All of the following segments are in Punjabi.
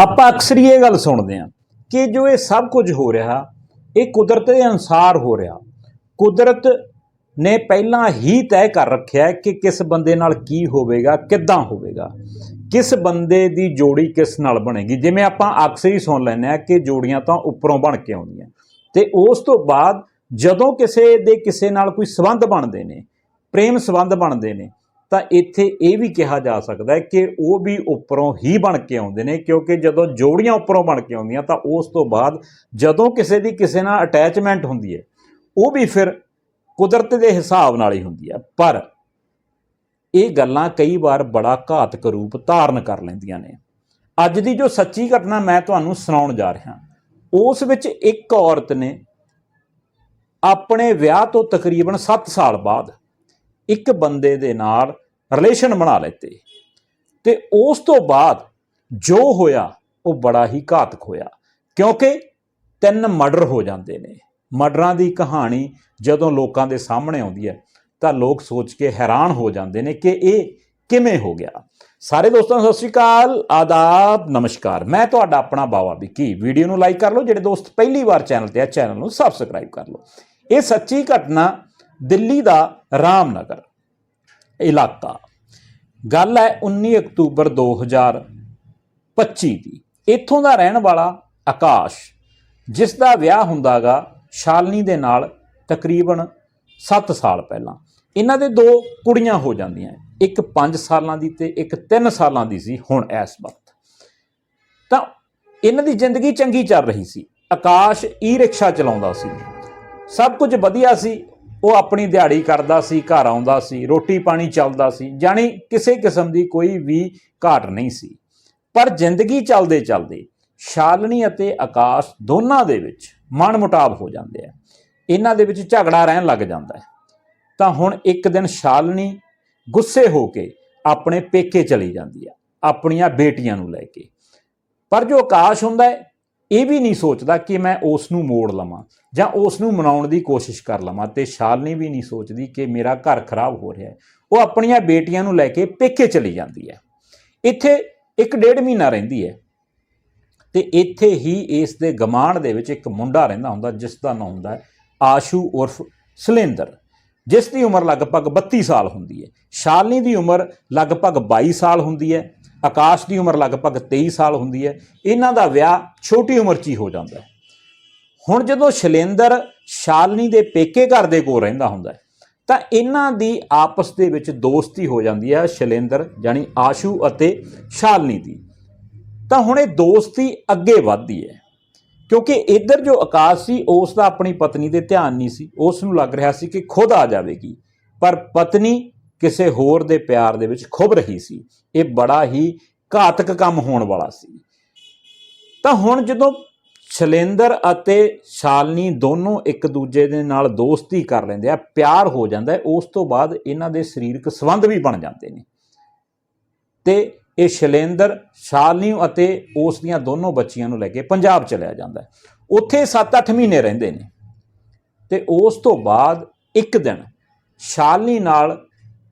ਆਪਾਂ ਅਕਸਰ ਇਹ ਗੱਲ ਸੁਣਦੇ ਹਾਂ ਕਿ ਜੋ ਇਹ ਸਭ ਕੁਝ ਹੋ ਰਿਹਾ, ਇਹ ਕੁਦਰਤ ਦੇ ਅਨੁਸਾਰ ਹੋ ਰਿਹਾ। ਕੁਦਰਤ ਨੇ ਪਹਿਲਾਂ ਹੀ ਤੈਅ ਕਰ ਰੱਖਿਆ ਕਿ ਕਿਸ ਬੰਦੇ ਨਾਲ ਕੀ ਹੋਵੇਗਾ, ਕਿੱਦਾਂ ਹੋਵੇਗਾ। ਕਿਸ ਬੰਦੇ ਦੀ ਜੋੜੀ ਕਿਸ ਨਾਲ ਬਣੇਗੀ? ਜਿਵੇਂ ਆਪਾਂ ਅਕਸਰ ਹੀ ਸੁਣ ਲੈਂਦੇ ਆ ਕਿ ਜੋੜੀਆਂ ਤਾਂ ਉੱਪਰੋਂ ਬਣ ਕੇ ਆਉਂਦੀਆਂ। ਤੇ ਉਸ ਤੋਂ ਬਾਅਦ ਜਦੋਂ ਕਿਸੇ ਦੇ ਕਿਸੇ ਨਾਲ ਕੋਈ ਸਬੰਧ ਬਣਦੇ ਨੇ, ਪ੍ਰੇਮ ਸਬੰਧ ਬਣਦੇ ਨੇ ਤਾਂ ਇੱਥੇ ਇਹ ਵੀ ਕਿਹਾ ਜਾ ਸਕਦਾ ਹੈ ਕਿ ਉਹ ਵੀ ਉੱਪਰੋਂ ਹੀ ਬਣ ਕੇ ਆਉਂਦੇ ਨੇ, ਕਿਉਂਕਿ ਜਦੋਂ ਜੋੜੀਆਂ ਉੱਪਰੋਂ ਬਣ ਕੇ ਆਉਂਦੀਆਂ ਤਾਂ ਉਸ ਤੋਂ ਬਾਅਦ ਜਦੋਂ ਕਿਸੇ ਦੀ ਕਿਸੇ ਨਾਲ ਅਟੈਚਮੈਂਟ ਹੁੰਦੀ ਹੈ, ਉਹ ਵੀ ਫਿਰ ਕੁਦਰਤ ਦੇ ਹਿਸਾਬ ਨਾਲ ਹੀ ਹੁੰਦੀ ਹੈ। ਪਰ ਇਹ ਗੱਲਾਂ ਕਈ ਵਾਰ ਬੜਾ ਘਾਤਕ ਰੂਪ ਧਾਰਨ ਕਰ ਲੈਂਦੀਆਂ ਨੇ। ਅੱਜ ਦੀ ਜੋ ਸੱਚੀ ਘਟਨਾ ਮੈਂ ਤੁਹਾਨੂੰ ਸੁਣਾਉਣ ਜਾ ਰਿਹਾ, ਉਸ ਵਿੱਚ ਇੱਕ ਔਰਤ ਨੇ ਆਪਣੇ ਵਿਆਹ ਤੋਂ ਤਕਰੀਬਨ 7 ਸਾਲ ਬਾਅਦ ਇੱਕ ਬੰਦੇ ਦੇ ਨਾਲ ਰਿਲੇਸ਼ਨ ਬਣਾ ਲਿੱਤੇ। ਤੇ ਉਸ ਤੋਂ ਬਾਅਦ ਜੋ ਹੋਇਆ, ਉਹ ਬੜਾ ਹੀ ਘਾਤਕ ਹੋਇਆ। ਕਿਉਂਕਿ ਤਿੰਨ ਮਰਡਰ ਹੋ ਜਾਂਦੇ ਨੇ। ਮਰਡਰਾਂ ਦੀ ਕਹਾਣੀ ਜਦੋਂ ਲੋਕਾਂ ਦੇ ਸਾਹਮਣੇ ਆਉਂਦੀ ਹੈ, ਤਾਂ ਲੋਕ ਸੋਚ ਕੇ ਹੈਰਾਨ ਹੋ ਜਾਂਦੇ ਨੇ ਕਿ ਇਹ ਕਿਵੇਂ ਹੋ ਗਿਆ। ਸਾਰੇ ਦੋਸਤਾਂ ਨੂੰ ਸਤਿ ਸ਼੍ਰੀ ਅਕਾਲ, ਆਦਾਬ, ਨਮਸਕਾਰ। ਮੈਂ ਤੁਹਾਡਾ ਆਪਣਾ ਬਾਵਾ ਵਿੱਕੀ। ਵੀਡੀਓ ਨੂੰ ਲਾਈਕ ਕਰ ਲਓ, ਜਿਹੜੇ ਦੋਸਤ ਪਹਿਲੀ ਵਾਰ ਚੈਨਲ ਤੇ ਆ, ਚੈਨਲ ਨੂੰ ਸਬਸਕ੍ਰਾਈਬ ਕਰ ਲਓ। ਇਹ ਸੱਚੀ ਘਟਨਾ ਦਿੱਲੀ ਦਾ ਰਾਮਨਗਰ। ਇਲਾਕਾ। ਗੱਲ ਹੈ 19 ਅਕਤੂਬਰ 2025 ਦੀ। ਇੱਥੋਂ ਦਾ ਰਹਿਣ ਵਾਲਾ ਆਕਾਸ਼, ਜਿਸ ਦਾ ਵਿਆਹ ਹੁੰਦਾਗਾ ਸ਼ਾਲਨੀ ਦੇ ਨਾਲ ਤਕਰੀਬਨ 7 ਸਾਲ ਪਹਿਲਾਂ। ਇਹਨਾਂ ਦੇ ਦੋ ਕੁੜੀਆਂ ਹੋ ਜਾਂਦੀਆਂ। ਇੱਕ 5 ਸਾਲਾਂ ਦੀ ਤੇ ਇੱਕ 3 ਸਾਲਾਂ ਦੀ ਸੀ ਹੁਣ ਇਸ ਵਕਤ। ਤਾਂ ਇਹਨਾਂ ਦੀ ਜ਼ਿੰਦਗੀ ਚੰਗੀ ਚੱਲ ਰਹੀ ਸੀ। ਆਕਾਸ਼ ਈ ਰਿਕਸ਼ਾ ਚਲਾਉਂਦਾ ਸੀ। ਸਭ ਕੁਝ ਵਧੀਆ ਸੀ। ਉਹ ਆਪਣੀ ਦਿਹਾੜੀ ਕਰਦਾ ਸੀ, ਘਰ ਆਉਂਦਾ ਸੀ, ਰੋਟੀ ਪਾਣੀ ਚੱਲਦਾ ਸੀ, ਜਾਣੀ ਕਿਸੇ ਕਿਸਮ ਦੀ ਕੋਈ ਵੀ ਘਾਟ ਨਹੀਂ ਸੀ। ਪਰ ਜ਼ਿੰਦਗੀ ਚੱਲਦੇ ਚੱਲਦੇ ਸ਼ਾਲਨੀ ਅਤੇ ਆਕਾਸ਼ ਦੋਨਾਂ ਦੇ ਵਿੱਚ ਮਨਮੁਟਾਵ ਹੋ ਜਾਂਦੇ ਆ। ਇਹਨਾਂ ਦੇ ਵਿੱਚ ਝਗੜਾ ਰਹਿਣ ਲੱਗ ਜਾਂਦਾ ਹੈ। ਤਾਂ ਹੁਣ ਇੱਕ ਦਿਨ ਸ਼ਾਲਨੀ ਗੁੱਸੇ ਹੋ ਕੇ ਆਪਣੇ ਪੇਕੇ ਚਲੀ ਜਾਂਦੀ ਆ, ਆਪਣੀਆਂ ਬੇਟੀਆਂ ਨੂੰ ਲੈ ਕੇ। ਪਰ ਜੋ ਆਕਾਸ਼ ਹੁੰਦਾ ਹੈ ਇਹ ਵੀ ਨਹੀਂ ਸੋਚਦਾ ਕਿ ਮੈਂ ਉਸ ਨੂੰ ਮੋੜ ਲਵਾਂ ਜਾਂ ਉਸ ਨੂੰ ਮਨਾਉਣ ਦੀ ਕੋਸ਼ਿਸ਼ ਕਰ ਲਵਾਂ ਤੇ ਸ਼ਾਲਨੀ ਵੀ ਨਹੀਂ ਸੋਚਦੀ ਕਿ ਮੇਰਾ ਘਰ ਖਰਾਬ ਹੋ ਰਿਹਾ ਹੈ। ਉਹ ਆਪਣੀਆਂ ਬੇਟੀਆਂ ਨੂੰ ਲੈ ਕੇ ਪੇਕੇ ਚਲੀ ਜਾਂਦੀ ਹੈ। ਇੱਥੇ ਇੱਕ ਡੇਢ ਮਹੀਨਾ ਰਹਿੰਦੀ ਹੈ ਤੇ ਇੱਥੇ ਹੀ ਇਸ ਦੇ ਗਮਾਂਡ ਦੇ ਵਿੱਚ ਇੱਕ ਮੁੰਡਾ ਰਹਿੰਦਾ ਹੁੰਦਾ ਜਿਸ ਦਾ ਨਾਮ ਹੁੰਦਾ ਆਸ਼ੂ ਉਰਫ ਸਲਿੰਦਰ, ਜਿਸ ਦੀ ਉਮਰ ਲਗਭਗ 32 ਸਾਲ ਹੁੰਦੀ ਹੈ। ਸ਼ਾਲਨੀ ਦੀ ਉਮਰ ਲਗਭਗ 22 ਸਾਲ ਹੁੰਦੀ ਹੈ ਆਕਾਸ਼ ਦੀ ਉਮਰ ਲਗਭਗ 23 ਸਾਲ ਹੁੰਦੀ ਹੈ। ਇਹਨਾਂ ਦਾ ਵਿਆਹ ਛੋਟੀ ਉਮਰ 'ਚ ਹੀ ਹੋ ਜਾਂਦਾ ਹੈ। ਹੁਣ ਜਦੋਂ ਸ਼ੈਲੇਂਦਰ ਸ਼ਾਲਨੀ ਦੇ ਪੇਕੇ ਘਰ ਦੇ ਕੋਲ ਰਹਿੰਦਾ ਹੁੰਦਾ ਹੈ, ਤਾਂ ਇਹਨਾਂ ਦੀ ਆਪਸ ਦੇ ਵਿੱਚ ਦੋਸਤੀ ਹੋ ਜਾਂਦੀ ਹੈ ਸ਼ੈਲੇਂਦਰ ਯਾਨੀ ਆਸ਼ੂ ਅਤੇ ਸ਼ਾਲਨੀ ਦੀ। ਤਾਂ ਹੁਣ ਇਹ ਦੋਸਤੀ ਅੱਗੇ ਵੱਧਦੀ ਹੈ, ਕਿਉਂਕਿ ਇੱਧਰ ਜੋ ਆਕਾਸ਼ ਸੀ, ਉਸ ਦਾ ਆਪਣੀ ਪਤਨੀ ਦੇ ਧਿਆਨ ਨਹੀਂ ਸੀ। ਉਸ ਨੂੰ ਲੱਗ ਰਿਹਾ ਸੀ ਕਿ ਖੁਦ ਆ ਜਾਵੇਗੀ। ਪਰ ਪਤਨੀ ਕਿਸੇ ਹੋਰ ਦੇ ਪਿਆਰ ਦੇ ਵਿੱਚ ਖੁੱਭ ਰਹੀ ਸੀ। ਇਹ ਬੜਾ ਹੀ ਘਾਤਕ ਕੰਮ ਹੋਣ ਵਾਲਾ ਸੀ। ਤਾਂ ਹੁਣ ਜਦੋਂ ਸ਼ੈਲੇਂਦਰ ਅਤੇ ਸ਼ਾਲਨੀ ਦੋਨੋਂ ਇੱਕ ਦੂਜੇ ਦੇ ਨਾਲ ਦੋਸਤੀ ਕਰ ਲੈਂਦੇ ਆ, ਪਿਆਰ ਹੋ ਜਾਂਦਾ ਉਸ ਤੋਂ ਬਾਅਦ ਇਹਨਾਂ ਦੇ ਸਰੀਰਕ ਸੰਬੰਧ ਵੀ ਬਣ ਜਾਂਦੇ ਨੇ। ਤੇ ਇਹ ਸ਼ੈਲੇਂਦਰ ਸ਼ਾਲਨੀ ਅਤੇ ਉਸ ਦੀਆਂ ਦੋਨੋਂ ਬੱਚੀਆਂ ਨੂੰ ਲੈ ਕੇ ਪੰਜਾਬ ਚਲਿਆ ਜਾਂਦਾ ਉੱਥੇ 7-8 ਮਹੀਨੇ ਰਹਿੰਦੇ ਨੇ। ਤੇ ਉਸ ਤੋਂ ਬਾਅਦ ਇੱਕ ਦਿਨ ਸ਼ਾਲਨੀ ਨਾਲ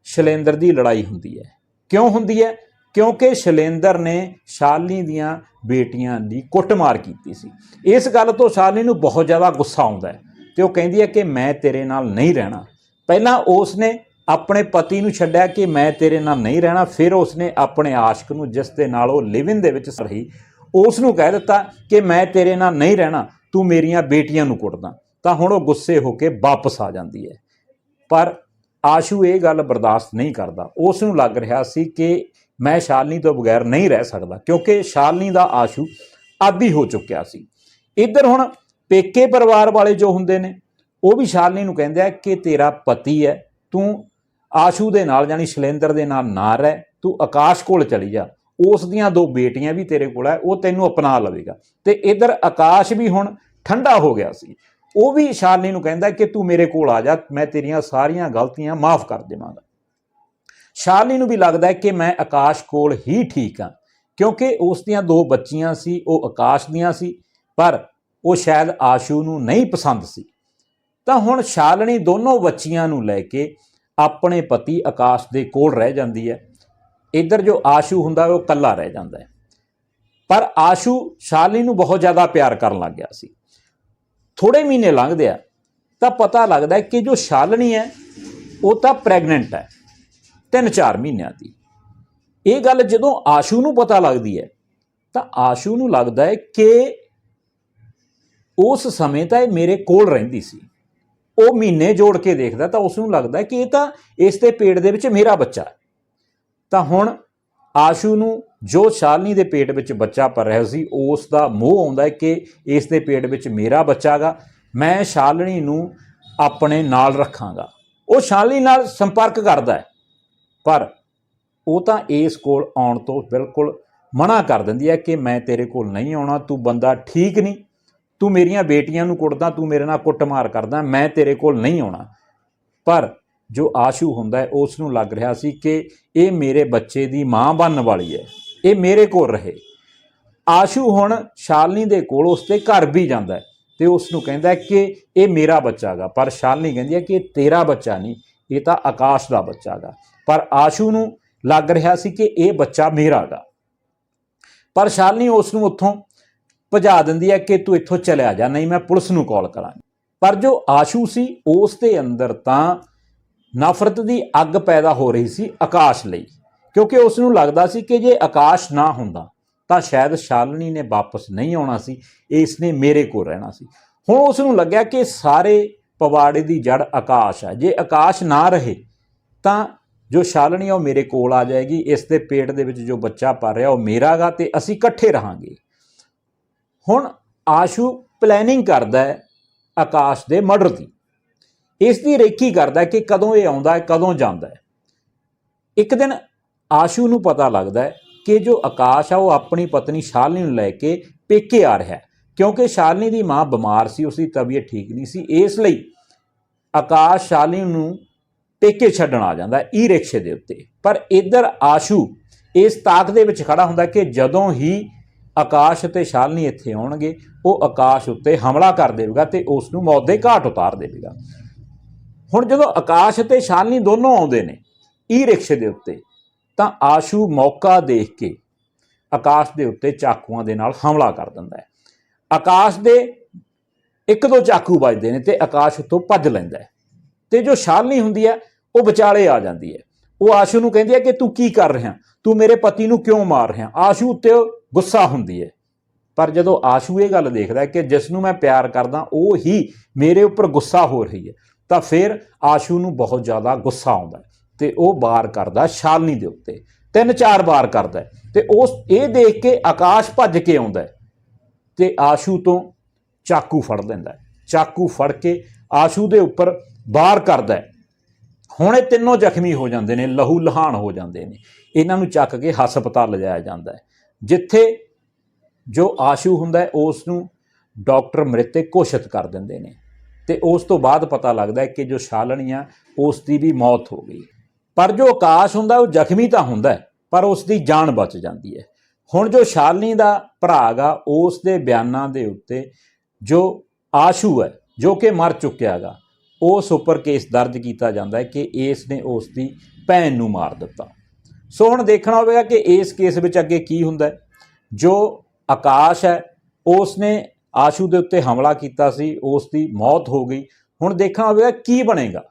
ਸ਼ੈਲੇਂਦਰ ਦੀ ਲੜਾਈ ਹੁੰਦੀ ਹੈ। ਕਿਉਂ ਹੁੰਦੀ ਹੈ? ਕਿਉਂਕਿ ਸ਼ੈਲੇਂਦਰ ਨੇ ਸ਼ਾਲਨੀ ਦੀਆਂ ਬੇਟੀਆਂ ਦੀ ਕੁੱਟਮਾਰ ਕੀਤੀ ਸੀ। ਇਸ ਗੱਲ ਤੋਂ ਸ਼ਾਲਨੀ ਨੂੰ ਬਹੁਤ ਜ਼ਿਆਦਾ ਗੁੱਸਾ ਆਉਂਦਾ ਹੈ ਤੇ ਉਹ ਕਹਿੰਦੀ ਹੈ ਕਿ ਮੈਂ ਤੇਰੇ ਨਾਲ ਨਹੀਂ ਰਹਿਣਾ। ਪਹਿਲਾਂ ਉਸ ਨੇ ਆਪਣੇ ਪਤੀ ਨੂੰ ਛੱਡਿਆ ਕਿ ਮੈਂ ਤੇਰੇ ਨਾਲ ਨਹੀਂ ਰਹਿਣਾ, ਫਿਰ ਉਸਨੇ ਆਪਣੇ ਆਸ਼ਕ ਨੂੰ ਜਿਸ ਦੇ ਨਾਲ ਉਹ ਲਿਵਿੰਗ ਦੇ ਵਿੱਚ ਰਹੀ ਉਸ ਨੂੰ ਕਹਿ ਦਿੱਤਾ ਕਿ ਮੈਂ ਤੇਰੇ ਨਾਲ ਨਹੀਂ ਰਹਿਣਾ, ਤੂੰ ਮੇਰੀਆਂ ਬੇਟੀਆਂ ਨੂੰ ਕੁੱਟਦਾ। ਤਾਂ ਹੁਣ ਉਹ ਗੁੱਸੇ ਹੋ ਕੇ ਵਾਪਸ ਆ ਜਾਂਦੀ ਹੈ। ਪਰ ਆਸ਼ੂ ਇਹ ਗੱਲ ਬਰਦਾਸ਼ਤ ਨਹੀਂ ਕਰਦਾ। ਉਸ ਨੂੰ ਲੱਗ ਰਿਹਾ ਸੀ ਕਿ ਮੈਂ ਸ਼ਾਲਨੀ ਤੋਂ ਬਗੈਰ ਨਹੀਂ ਰਹਿ ਸਕਦਾ, ਕਿਉਂਕਿ ਸ਼ਾਲਨੀ ਦਾ ਆਸ਼ੂ ਆਦੀ ਹੋ ਚੁੱਕਿਆ ਸੀ। ਇੱਧਰ ਹੁਣ ਪੇਕੇ ਪਰਿਵਾਰ ਵਾਲੇ ਜੋ ਹੁੰਦੇ ਨੇ, ਉਹ ਵੀ ਸ਼ਾਲਨੀ ਨੂੰ ਕਹਿੰਦੇ ਆ ਕਿ ਤੇਰਾ ਪਤੀ ਹੈ ਤੂੰ ਆਸ਼ੂ ਦੇ ਨਾਲ ਯਾਨੀ ਸ਼ੈਲੇਂਦਰ ਦੇ ਨਾਲ ਨਾ ਰਹਿ, ਤੂੰ ਆਕਾਸ਼ ਕੋਲ ਚਲੀ ਜਾ। ਉਸ ਦੀਆਂ ਦੋ ਬੇਟੀਆਂ ਵੀ ਤੇਰੇ ਕੋਲ ਹੈ ਉਹ ਤੈਨੂੰ ਅਪਣਾ ਲਵੇਗਾ। ਤੇ ਇਧਰ ਆਕਾਸ਼ ਵੀ ਹੁਣ ਠੰਡਾ ਹੋ ਗਿਆ ਸੀ। ਉਹ ਵੀ ਸ਼ਾਲਨੀ ਨੂੰ ਕਹਿੰਦਾ ਕਿ ਤੂੰ ਮੇਰੇ ਕੋਲ ਆ ਜਾ, ਮੈਂ ਤੇਰੀਆਂ ਸਾਰੀਆਂ ਗਲਤੀਆਂ ਮਾਫ ਕਰ ਦੇਵਾਂਗਾ। ਸ਼ਾਲਨੀ ਨੂੰ ਵੀ ਲੱਗਦਾ ਹੈ ਕਿ ਮੈਂ ਆਕਾਸ਼ ਕੋਲ ਹੀ ਠੀਕ ਹਾਂ, ਕਿਉਂਕਿ ਉਸ ਦੀਆਂ ਦੋ ਬੱਚੀਆਂ ਸੀ, ਉਹ ਆਕਾਸ਼ ਦੀਆਂ ਸੀ, ਪਰ ਉਹ ਸ਼ਾਇਦ ਆਸ਼ੂ ਨੂੰ ਨਹੀਂ ਪਸੰਦ ਸੀ। ਤਾਂ ਹੁਣ ਸ਼ਾਲਨੀ ਦੋਨੋਂ ਬੱਚੀਆਂ ਨੂੰ ਲੈ ਕੇ ਆਪਣੇ ਪਤੀ ਆਕਾਸ਼ ਦੇ ਕੋਲ ਰਹਿ ਜਾਂਦੀ ਹੈ। ਇੱਧਰ ਜੋ ਆਸ਼ੂ ਹੁੰਦਾ ਉਹ ਇਕੱਲਾ ਰਹਿ ਜਾਂਦਾ ਹੈ। ਪਰ ਆਸ਼ੂ ਸ਼ਾਲਨੀ ਨੂੰ ਬਹੁਤ ਜ਼ਿਆਦਾ ਪਿਆਰ ਕਰਨ ਲੱਗ ਗਿਆ ਸੀ। ਥੋੜੇ ਮਹੀਨੇ ਲੰਘਦੇ ਆ, ਤਾਂ ਪਤਾ ਲੱਗਦਾ ਕਿ ਜੋ ਸ਼ਾਲਣੀ ਹੈ, ਉਹ ਤਾਂ ਪ੍ਰੈਗਨੈਂਟ ਹੈ 3-4 ਮਹੀਨਿਆਂ ਦੀ। ਇਹ ਗੱਲ ਜਦੋਂ ਆਸ਼ੂ ਨੂੰ ਪਤਾ ਲੱਗਦੀ ਹੈ, ਤਾਂ ਆਸ਼ੂ ਨੂੰ ਲੱਗਦਾ ਹੈ ਕਿ ਉਸ ਸਮੇਂ ਤਾਂ ਇਹ ਮੇਰੇ ਕੋਲ ਰਹਿੰਦੀ ਸੀ। ਉਹ ਮਹੀਨੇ ਜੋੜ ਕੇ ਦੇਖਦਾ, ਤਾਂ ਉਸ ਨੂੰ ਲੱਗਦਾ ਕਿ ਇਹ ਤਾਂ ਇਸ ਦੇ ਪੇਟ ਦੇ ਵਿੱਚ ਮੇਰਾ ਬੱਚਾ ਹੈ। ਤਾਂ ਹੁਣ ਆਸ਼ੂ ਨੂੰ ਜੋ ਸ਼ਾਲਨੀ ਦੇ ਪੇਟ ਵਿੱਚ ਬੱਚਾ ਪਰ ਰਿਹਾ ਸੀ, ਉਸ ਦਾ ਮੋਹ ਆਉਂਦਾ ਹੈ ਕਿ ਇਸ ਦੇ ਪੇਟ ਵਿੱਚ ਮੇਰਾ ਬੱਚਾ ਗਾ ਮੈਂ ਸ਼ਾਲਨੀ ਨੂੰ ਆਪਣੇ ਨਾਲ ਰੱਖਾਂਗਾ। ਉਹ ਸ਼ਾਲਨੀ ਨਾਲ ਸੰਪਰਕ ਕਰਦਾ ਹੈ, ਪਰ ਉਹ ਤਾਂ ਇਸ ਕੋਲ ਆਉਣ ਤੋਂ ਬਿਲਕੁਲ ਮਨਾ ਕਰ ਦਿੰਦੀ ਹੈ ਕਿ ਮੈਂ ਤੇਰੇ ਕੋਲ ਨਹੀਂ ਆਉਣਾ, ਤੂੰ ਬੰਦਾ ਠੀਕ ਨਹੀਂ। ਤੂੰ ਮੇਰੀਆਂ ਬੇਟੀਆਂ ਨੂੰ ਕੁੱਟਦਾ, ਤੂੰ ਮੇਰੇ ਨਾਲ ਕੁੱਟਮਾਰ ਕਰਦਾ, ਮੈਂ ਤੇਰੇ ਕੋਲ ਨਹੀਂ ਆਉਣਾ। ਪਰ ਜੋ ਆਸ਼ੂ ਹੁੰਦਾ ਹੈ, ਉਸ ਨੂੰ ਲੱਗ ਰਿਹਾ ਸੀ ਕਿ ਇਹ ਮੇਰੇ ਬੱਚੇ ਦੀ ਮਾਂ ਬਣਨ ਵਾਲੀ ਹੈ। ਇਹ ਮੇਰੇ ਕੋਲ ਰਹੇ। ਆਸ਼ੂ ਹੁਣ ਸ਼ਾਲਨੀ ਦੇ ਕੋਲ ਉਸਦੇ ਘਰ ਵੀ ਜਾਂਦਾ ਹੈ ਤੇ ਉਸ ਨੂੰ ਕਹਿੰਦਾ ਕਿ ਇਹ ਮੇਰਾ ਬੱਚਾ ਗਾ ਪਰ ਸ਼ਾਲਨੀ ਕਹਿੰਦੀ ਹੈ ਕਿ ਇਹ ਤੇਰਾ ਬੱਚਾ ਨਹੀਂ, ਇਹ ਤਾਂ ਆਕਾਸ਼ ਦਾ ਬੱਚਾ ਗਾ ਪਰ ਆਸ਼ੂ ਨੂੰ ਲੱਗ ਰਿਹਾ ਸੀ ਕਿ ਇਹ ਬੱਚਾ ਮੇਰਾ ਗਾ ਪਰ ਸ਼ਾਲਨੀ ਉਸ ਨੂੰ ਉੱਥੋਂ ਭਜਾ ਦਿੰਦੀ ਹੈ ਕਿ ਤੂੰ ਇੱਥੋਂ ਚਲਿਆ ਜਾ, ਨਹੀਂ ਮੈਂ ਪੁਲਿਸ ਨੂੰ ਕਾਲ ਕਰਾਂਗੀ। ਪਰ ਜੋ ਆਸ਼ੂ ਸੀ, ਉਸ ਦੇ ਅੰਦਰ ਤਾਂ ਨਫ਼ਰਤ ਦੀ ਅੱਗ ਪੈਦਾ ਹੋ ਰਹੀ ਸੀ ਆਕਾਸ਼ ਲਈ। ਕਿਉਂਕਿ ਉਸ ਨੂੰ ਲੱਗਦਾ ਸੀ ਕਿ ਜੇ ਆਕਾਸ਼ ਨਾ ਹੁੰਦਾ, ਤਾਂ ਸ਼ਾਇਦ ਸ਼ਾਲਨੀ ਨੇ ਵਾਪਸ ਨਹੀਂ ਆਉਣਾ ਸੀ ਇਸ ਨੇ ਮੇਰੇ ਕੋਲ ਰਹਿਣਾ ਸੀ। ਹੁਣ ਉਸ ਨੂੰ ਲੱਗਿਆ ਕਿ ਸਾਰੇ ਪਵਾੜੇ ਦੀ ਜੜ ਆਕਾਸ਼ ਹੈ ਜੇ ਆਕਾਸ਼ ਨਾ ਰਹੇ, ਤਾਂ ਜੋ ਸ਼ਾਲਣੀ ਆ, ਉਹ ਮੇਰੇ ਕੋਲ ਆ ਜਾਏਗੀ। ਇਸ ਦੇ ਪੇਟ ਦੇ ਵਿੱਚ ਜੋ ਬੱਚਾ ਪਲ ਰਿਹਾ, ਉਹ ਮੇਰਾ ਗਾ ਤੇ ਅਸੀਂ ਇਕੱਠੇ ਰਹਾਂਗੇ। ਹੁਣ ਆਸ਼ੂ ਪਲੈਨਿੰਗ ਕਰਦਾ ਹੈ ਆਕਾਸ਼ ਦੇ ਮਰਡਰ ਦੀ। ਇਸ ਦੀ ਰੇਖੀ ਕਰਦਾ ਕਿ ਕਦੋਂ ਇਹ ਆਉਂਦਾ ਹੈ, ਕਦੋਂ ਜਾਂਦਾ ਹੈ। ਇੱਕ ਦਿਨ ਆਸ਼ੂ ਨੂੰ ਪਤਾ ਲੱਗਦਾ ਹੈ ਕਿ ਜੋ ਆਕਾਸ਼ ਆ, ਉਹ ਆਪਣੀ ਪਤਨੀ ਸ਼ਾਲਨੀ ਨੂੰ ਲੈ ਕੇ ਪੇਕੇ ਆ ਰਿਹਾ ਹੈ। ਕਿਉਂਕਿ ਸ਼ਾਲਨੀ ਦੀ ਮਾਂ ਬਿਮਾਰ ਸੀ ਉਸ ਦੀ ਤਬੀਅਤ ਠੀਕ ਨਹੀਂ ਸੀ, ਇਸ ਲਈ ਆਕਾਸ਼ ਸ਼ਾਲਿਨੀ ਨੂੰ ਪੇਕੇ ਛੱਡਣ ਆ ਜਾਂਦਾ ਈ ਰਿਕਸ਼ੇ ਦੇ ਉੱਤੇ। ਪਰ ਇੱਧਰ ਆਸ਼ੂ ਇਸ ਤਾਕ ਦੇ ਵਿੱਚ ਖੜਾ ਹੁੰਦਾ ਕਿ ਜਦੋਂ ਹੀ ਆਕਾਸ਼ ਅਤੇ ਸ਼ਾਲਨੀ ਇੱਥੇ ਆਉਣਗੇ, ਉਹ ਆਕਾਸ਼ ਉੱਤੇ ਹਮਲਾ ਕਰ ਦੇਵੇਗਾ ਤੇ ਉਸ ਨੂੰ ਮੌਤ ਦੇ ਘਾਟ ਉਤਾਰ ਦੇਵੇਗਾ। ਹੁਣ ਜਦੋਂ ਆਕਾਸ਼ ਅਤੇ ਸ਼ਾਲਿਨੀ ਦੋਨੋਂ ਆਉਂਦੇ ਨੇ ਈ ਰਿਕਸ਼ੇ ਦੇ ਉੱਤੇ ਤਾਂ ਆਸ਼ੂ ਮੌਕਾ ਦੇਖ ਕੇ ਆਕਾਸ਼ ਦੇ ਉੱਤੇ ਚਾਕੂਆਂ ਦੇ ਨਾਲ ਹਮਲਾ ਕਰ ਦਿੰਦਾ ਹੈ। ਆਕਾਸ਼ ਦੇ ਇੱਕ ਦੋ ਚਾਕੂ ਵੱਜਦੇ ਨੇ ਤੇ ਆਕਾਸ਼ ਉੱਤੋਂ ਭੱਜ ਲੈਂਦਾ ਹੈ। ਤੇ ਜੋ ਸ਼ਾਲਨੀ ਹੁੰਦੀ ਹੈ, ਉਹ ਵਿਚਾਲੇ ਆ ਜਾਂਦੀ ਹੈ। ਉਹ ਆਸ਼ੂ ਨੂੰ ਕਹਿੰਦੀ ਹੈ ਕਿ ਤੂੰ ਕੀ ਕਰ ਰਿਹਾ? ਤੂੰ ਮੇਰੇ ਪਤੀ ਨੂੰ ਕਿਉਂ ਮਾਰ ਰਿਹਾ? ਆਸ਼ੂ ਉੱਤੇ ਗੁੱਸਾ ਹੁੰਦੀ ਹੈ। ਪਰ ਜਦੋਂ ਆਸ਼ੂ ਇਹ ਗੱਲ ਦੇਖਦਾ ਕਿ ਜਿਸ ਨੂੰ ਮੈਂ ਪਿਆਰ ਕਰਦਾ, ਉਹ ਹੀ ਮੇਰੇ ਉੱਪਰ ਗੁੱਸਾ ਹੋ ਰਹੀ ਹੈ, ਤਾਂ ਫਿਰ ਆਸ਼ੂ ਨੂੰ ਬਹੁਤ ਜ਼ਿਆਦਾ ਗੁੱਸਾ ਆਉਂਦਾ ਤੇ ਉਹ ਵਾਰ ਕਰਦਾ ਸ਼ਾਲਨੀ ਦੇ ਉੱਤੇ। ਤਿੰਨ ਚਾਰ ਵਾਰ ਕਰਦਾ। ਹੈ ਤੇ ਉਸ, ਇਹ ਦੇਖ ਕੇ ਆਕਾਸ਼ ਭੱਜ ਕੇ ਆਉਂਦਾ। ਹੈ ਤੇ ਆਸ਼ੂ ਤੋਂ ਚਾਕੂ ਫੜ ਲੈਂਦਾ। ਚਾਕੂ ਫੜ ਕੇ ਆਸ਼ੂ ਦੇ ਉੱਪਰ ਵਾਰ ਕਰਦਾ। ਹੈ ਹੁਣ ਇਹ ਤਿੰਨੋਂ ਜ਼ਖਮੀ ਹੋ ਜਾਂਦੇ ਨੇ, ਲਹੂ ਲਹਾਨ ਹੋ ਜਾਂਦੇ ਨੇ। ਇਹਨਾਂ ਨੂੰ ਚੱਕ ਕੇ ਹਸਪਤਾਲ ਲਿਜਾਇਆ ਜਾਂਦਾ ਹੈ। ਜਿੱਥੇ ਜੋ ਆਸ਼ੂ ਹੁੰਦਾ ਹੈ ਉਸ ਨੂੰ ਡਾਕਟਰ ਮ੍ਰਿਤਕ ਘੋਸ਼ਿਤ ਕਰ ਦਿੰਦੇ ਨੇ। ਤੇ ਉਸ ਤੋਂ ਬਾਅਦ ਪਤਾ ਲੱਗਦਾ ਹੈ ਕਿ ਜੋ ਸ਼ਾਲਣੀ ਆ ਉਸ ਦੀ ਵੀ ਮੌਤ ਹੋ ਗਈ। ਪਰ ਜੋ ਆਕਾਸ਼ ਹੁੰਦਾ, ਉਹ ਜ਼ਖਮੀ ਤਾਂ ਹੁੰਦਾ ਪਰ ਉਸ ਦੀ ਜਾਨ ਬਚ ਜਾਂਦੀ ਹੈ। ਹੁਣ ਜੋ ਸ਼ਾਲਨੀ ਦਾ ਭਰਾ ਗਾ, ਉਸ ਦੇ ਬਿਆਨਾਂ ਦੇ ਉੱਤੇ ਜੋ ਆਸ਼ੂ ਹੈ, ਜੋ ਕਿ ਮਰ ਚੁੱਕਿਆ ਗਾ, ਉਸ ਉੱਪਰ ਕੇਸ ਦਰਜ ਕੀਤਾ ਜਾਂਦਾ ਹੈ ਕਿ ਇਸ ਨੇ ਉਸ ਦੀ ਭੈਣ ਨੂੰ ਮਾਰ ਦਿੱਤਾ। ਸੋ ਹੁਣ ਦੇਖਣਾ ਹੋਵੇਗਾ ਕਿ ਇਸ ਕੇਸ ਵਿੱਚ ਅੱਗੇ ਕੀ ਹੁੰਦਾ ਜੋ ਆਕਾਸ਼ ਹੈ, ਉਸ ਨੇ ਆਸ਼ੂ ਦੇ ਉੱਤੇ ਹਮਲਾ ਕੀਤਾ ਸੀ, ਉਸ ਦੀ ਮੌਤ ਹੋ ਗਈ। ਹੁਣ ਦੇਖਣਾ ਹੋਵੇਗਾ ਕੀ ਬਣੇਗਾ।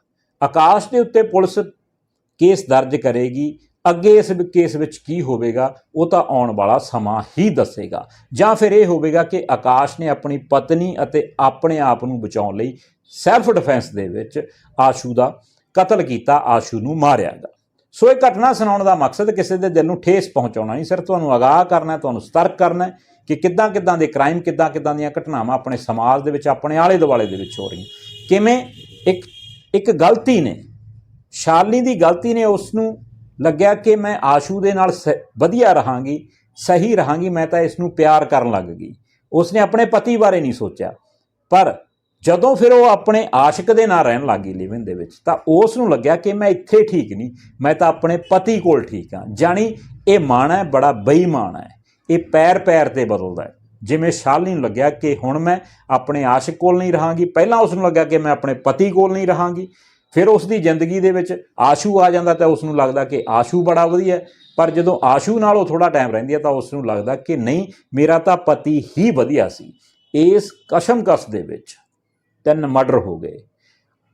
ਆਕਾਸ਼ ਦੇ ਉੱਤੇ ਪੁਲਿਸ ਕੇਸ ਦਰਜ ਕਰੇਗੀ, ਅੱਗੇ ਇਸ ਕੇਸ ਵਿੱਚ ਕੀ ਹੋਵੇਗਾ, ਉਹ ਤਾਂ ਆਉਣ ਵਾਲਾ ਸਮਾਂ ਹੀ ਦੱਸੇਗਾ। ਜਾਂ ਫਿਰ ਇਹ ਹੋਵੇਗਾ ਕਿ ਆਕਾਸ਼ ਨੇ ਆਪਣੀ ਪਤਨੀ ਅਤੇ ਆਪਣੇ ਆਪ ਨੂੰ ਬਚਾਉਣ ਲਈ ਸੈਲਫ ਡਿਫੈਂਸ ਦੇ ਵਿੱਚ ਆਸ਼ੂ ਦਾ ਕਤਲ ਕੀਤਾ, ਆਸ਼ੂ ਨੂੰ ਮਾਰਿਆ ਗਾ ਸੋ ਇਹ ਘਟਨਾ ਸੁਣਾਉਣ ਦਾ ਮਕਸਦ ਕਿਸੇ ਦੇ ਦਿਲ ਨੂੰ ਠੇਸ ਪਹੁੰਚਾਉਣਾ ਨਹੀਂ, ਸਿਰਫ ਤੁਹਾਨੂੰ ਅਗਾਹ ਕਰਨਾ, ਤੁਹਾਨੂੰ ਸਤਰਕ ਕਰਨਾ ਕਿ ਕਿੱਦਾਂ ਕਿੱਦਾਂ ਦੇ ਕ੍ਰਾਈਮ ਕਿੱਦਾਂ ਕਿੱਦਾਂ ਦੀਆਂ ਘਟਨਾਵਾਂ ਆਪਣੇ ਸਮਾਜ ਦੇ ਵਿੱਚ, ਆਪਣੇ ਆਲੇ ਦੁਆਲੇ ਦੇ ਵਿੱਚ ਹੋ ਰਹੀਆਂ। ਕਿਵੇਂ? ਇੱਕ ਇੱਕ ਗਲਤੀ ਨੇ ਸ਼ਾਲਿਨੀ ਦੀ ਗਲਤੀ ਨੇ ਉਸ ਨੂੰ ਲੱਗਿਆ ਕਿ ਮੈਂ ਆਸ਼ੂ ਦੇ ਨਾਲ ਸ- ਵਧੀਆ ਰਹਾਂਗੀ, ਸਹੀ ਰਹਾਂਗੀ, ਮੈਂ ਤਾਂ ਇਸ ਨੂੰ ਪਿਆਰ ਕਰਨ ਲੱਗ ਗਈ। ਉਸਨੇ ਆਪਣੇ ਪਤੀ ਬਾਰੇ ਨਹੀਂ ਸੋਚਿਆ। ਪਰ ਜਦੋਂ ਫਿਰ ਉਹ ਆਪਣੇ ਆਸ਼ਿਕ ਦੇ ਨਾਲ ਰਹਿਣ ਲੱਗੀ ਲਿਵਿੰਗ ਦੇ ਵਿੱਚ, ਤਾਂ ਉਸ ਨੂੰ ਲੱਗਿਆ ਕਿ ਮੈਂ ਇੱਥੇ ਠੀਕ ਨਹੀਂ, ਮੈਂ ਤਾਂ ਆਪਣੇ ਪਤੀ ਕੋਲ ਠੀਕ ਹਾਂ। ਜਾਣੀ ਇਹ ਮਾਣ ਹੈ, ਬੜਾ ਬੇਈਮਾਨ ਹੈ। ਇਹ ਪੈਰ ਪੈਰ ਤੇ ਬਦਲਦਾ ਹੈ। ਜਿਵੇਂ ਸ਼ਾਲਿਨੀ ਨੂੰ ਲੱਗਿਆ ਕਿ ਹੁਣ ਮੈਂ ਆਪਣੇ ਆਸ਼ਿਕ ਕੋਲ ਨਹੀਂ ਰਹਾਂਗੀ, ਪਹਿਲਾਂ ਉਸ ਨੂੰ ਲੱਗਿਆ ਕਿ ਮੈਂ ਆਪਣੇ ਪਤੀ ਕੋਲ ਨਹੀਂ ਰਹਾਂਗੀ। ਫਿਰ ਉਸ ਦੀ ਜ਼ਿੰਦਗੀ ਦੇ ਵਿੱਚ ਆਸ਼ੂ ਆ ਜਾਂਦਾ ਤਾਂ ਉਸ ਨੂੰ ਲੱਗਦਾ ਕਿ ਆਸ਼ੂ ਬੜਾ ਵਧੀਆ ਪਰ ਜਦੋਂ ਆਸ਼ੂ ਨਾਲ ਉਹ ਥੋੜਾ ਟਾਈਮ ਰਹਿੰਦੀ ਹੈ ਤਾਂ ਉਸ ਨੂੰ ਲੱਗਦਾ ਕਿ ਨਹੀਂ, ਮੇਰਾ ਤਾਂ ਪਤੀ ਹੀ ਵਧੀਆ ਸੀ। ਇਸ ਕਸ਼ਮਕਸ਼ ਦੇ ਵਿੱਚ ਤਿੰਨ ਮਰਡਰ ਹੋ ਗਏ।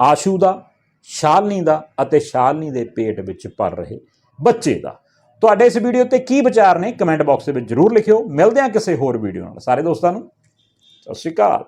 ਆਸ਼ੂ ਦਾ, ਸ਼ਾਲਨੀ ਦਾ ਅਤੇ ਸ਼ਾਲਨੀ ਦੇ ਪੇਟ ਵਿੱਚ ਪਲ ਰਹੇ ਬੱਚੇ ਦਾ। ਤੁਹਾਡੇ ਇਸ ਵੀਡੀਓ ਤੇ ਕੀ ਵਿਚਾਰ ਨੇ? ਕਮੈਂਟ ਬਾਕਸ ਦੇ ਵਿੱਚ ਜਰੂਰ ਲਿਖਿਓ। ਮਿਲਦੇ ਹਾਂ ਕਿਸੇ ਹੋਰ ਵੀਡੀਓ ਨਾਲ। ਸਾਰੇ ਦੋਸਤਾਂ ਨੂੰ, ਸਤਿ ਸ਼੍ਰੀ ਅਕਾਲ।